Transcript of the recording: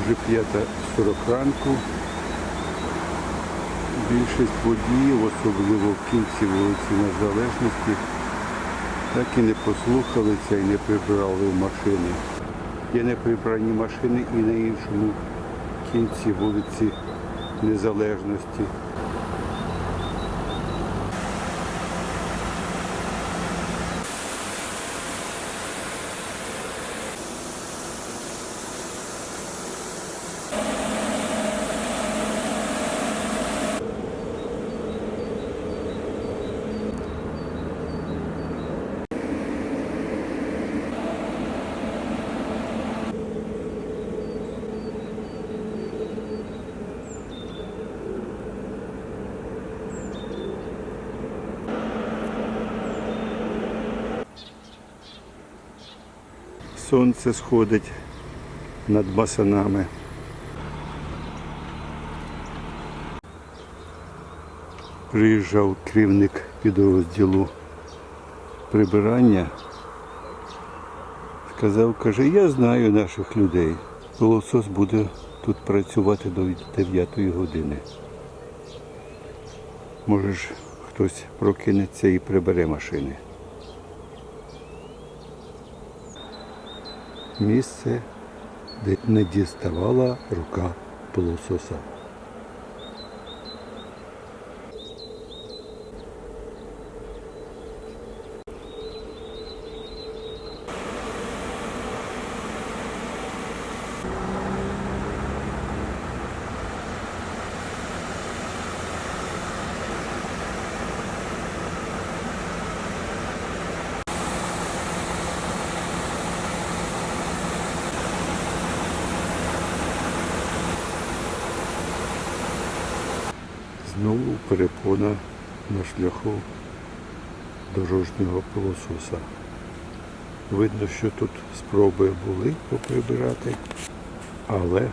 Вже п'ята 40 ранку. Більшість водіїв, особливо в кінці вулиці Незалежності, так і не послухалися і не прибрали машини. Є неприбрані машини і на іншому кінці вулиці Незалежності. Сонце сходить над басанами. Приїжджав керівник підрозділу прибирання. Сказав, каже, я знаю наших людей. Пилосос буде тут працювати до 9 години. Може ж хтось прокинеться і прибере машини. Місце, де не діставала рука пилососа. Знову перепона на шляху дорожнього пилососа. Видно, що тут спроби були поприбирати, але